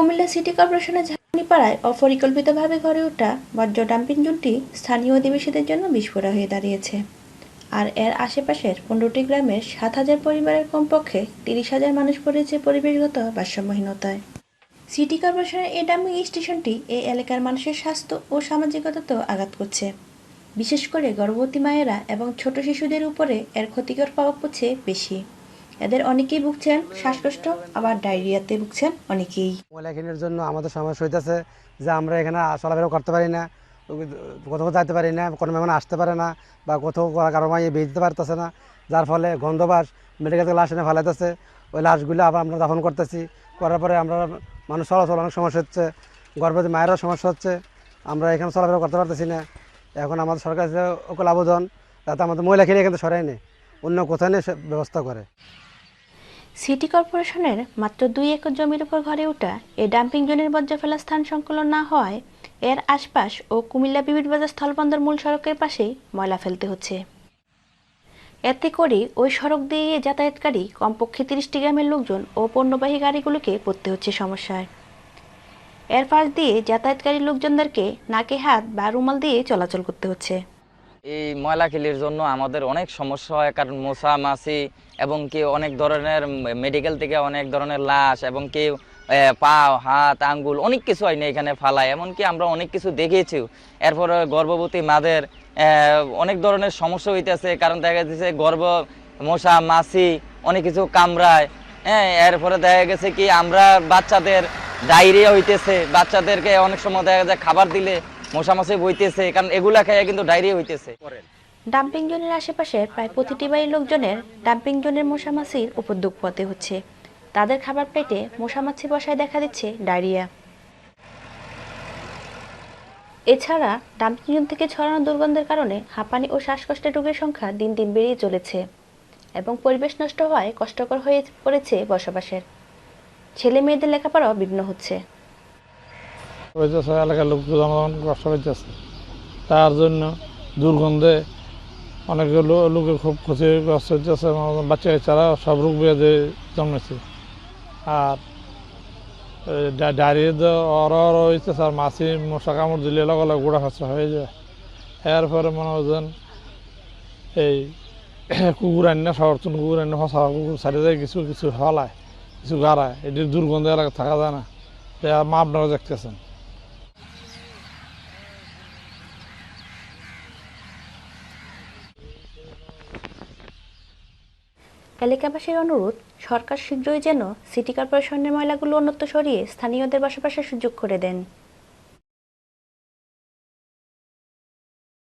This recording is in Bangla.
কুমিল্লা সিটি কর্পোরেশনের ঝাঁকুনিপাড়ায় অপরিকল্পিতভাবে গড়ে ওঠা বর্জ্য ডাম্পিং জোনটি স্থানীয় অধিবাসীদের জন্য বিস্ফোরা হয়ে দাঁড়িয়েছে। আর এর আশেপাশের পনেরোটি গ্রামের সাত হাজার পরিবারের কমপক্ষে তিরিশ হাজার মানুষ পড়েছে পরিবেশগত ভারসাম্যহীনতায়। সিটি কর্পোরেশনের এই ডাম্পিং স্টেশনটি এই এলাকার মানুষের স্বাস্থ্য ও সামাজিকতাতেও আঘাত করছে। বিশেষ করে গর্ভবতী মায়েরা এবং ছোট শিশুদের উপরে এর ক্ষতিকর প্রভাব পড়ছে বেশি। এদের অনেকেই ভুগছেন শ্বাসকষ্ট, আবার ডায়রিয়াতে ভুগছেন অনেকেই। ময়লাখিনের জন্য আমাদের সমস্যা হইতেছে যে আমরা এখানে চলাফেরা করতে পারি না, কোথাও যাইতে পারি না, কোনো মেহমান আসতে পারে না, বা কোথাও কারও মাইয়ে বেঁচতে পারতেছে না। যার ফলে গন্ধবাস মেডিকেল থেকে লাশ এনে ফেলাইতেছে। ওই লাশগুলো আবার আমরা দাফন করতেছি। করার পরে আমরা মানুষ চলাচল অনেক সমস্যা হচ্ছে, গর্ভবতী মায়েরও সমস্যা হচ্ছে। আমরা এখানে চলাফেরা করতে পারতেছি না। এখন আমাদের সরকার ওকে আবেদন যাতে আমাদের মহিলাখিনি এখান সরাই নেই, অন্য কোথায় ব্যবস্থা করে। সিটি কর্পোরেশনের মাত্র দুই একর জমির উপর ঘরে ওঠা এ ডাম্পিং জোনের বর্জ্য ফেলার স্থান সংকলন না হওয়ায় এর আশপাশ ও কুমিল্লা বাজার স্থলবন্দর মূল সড়কের পাশেই ময়লা ফেলতে হচ্ছে। এতে করে ওই সড়ক দিয়ে যাতায়াতকারী কমপক্ষে তিরিশটি গ্রামের লোকজন ও পণ্যবাহী গাড়িগুলোকে পড়তে হচ্ছে সমস্যায়। এর পাশ দিয়ে যাতায়াতকারী লোকজনদেরকে নাকে হাত বা রুমাল দিয়ে চলাচল করতে হচ্ছে। এই ময়লা খেলির জন্য আমাদের অনেক সমস্যা হয়, কারণ মশা, মাছি এবং কি অনেক ধরনের মেডিকেল থেকে অনেক ধরনের লাশ এবং কি পা, হাত, আঙ্গুল অনেক কিছু হয় না এখানে ফালায়। এমনকি আমরা অনেক কিছু দেখেছি এরপরে গর্ভবতী মাদের অনেক ধরনের সমস্যা হইতেছে, কারণ দেখা যাচ্ছে গর্ভ মশা, মাছি অনেক কিছু কামড়ায়। হ্যাঁ এরপরে দেখা গেছে কি আমরা বাচ্চাদের ডায়রিয়া হইতেছে। বাচ্চাদেরকে অনেক সময় দেখা যায় খাবার দিলে মশা মাছি বইতেছে কারণ এগুলা খেয়ে কিন্তু ডায়রিয়া হইতেছে। ডাম্পিং জোনের আশেপাশের প্রায় প্রতিটি বাড়ির লোকজনের ডাম্পিং জোনের মশামাছির উপদ্রব পথে হচ্ছে। তাদের খাবার প্লেটে মশামাছি বসায় দেখা দিচ্ছে ডায়রিয়া। এছাড়া ডাম্পিং জোন থেকে ছড়ানো দুর্গন্ধের কারণে হাঁপানি ও শ্বাসকষ্টের রোগের সংখ্যা দিন দিন বেড়েই চলেছে এবং পরিবেশ নষ্ট হওয়ায় কষ্টকর হয়ে পড়েছে বসবাসের। ছেলে মেয়েদের লেখাপড়াও বিঘ্ন হচ্ছে। হইতেছে এলাকার লোক জনগণ কষ্ট হইতেছে তার জন্য দুর্গন্ধে অনেক লোকের খুব ক্ষতিগ্রস্ত হইতেছে আমার বাচ্চা কাচ্চারা সব রোগ ব্যাধি জন্মেছে। আর ডায়রিয়া অর অর হইতেছে, আর মাছি, মশা কামড় দিলে লগে লগে গোড়া খরচা হয়ে যায়। এরপরে মনে হচ্ছেন এই কুকুর আনিনা সমর্থন কুকুর আনিনা ফসা কুকুর সারি যায় কিছু কিছু হলায়, কিছু গাড়ায়। এটির দুর্গন্ধ এলাকা থাকা যায় না। এটা মা আপনারা দেখতেছেন। এলাকাবাসীর অনুরোধ, সরকার শীঘ্রই যেন সিটি কর্পোরেশনের ময়লাগুলো অন্যত্র সরিয়ে স্থানীয়দের বসবাসের সুযোগ করে দেন।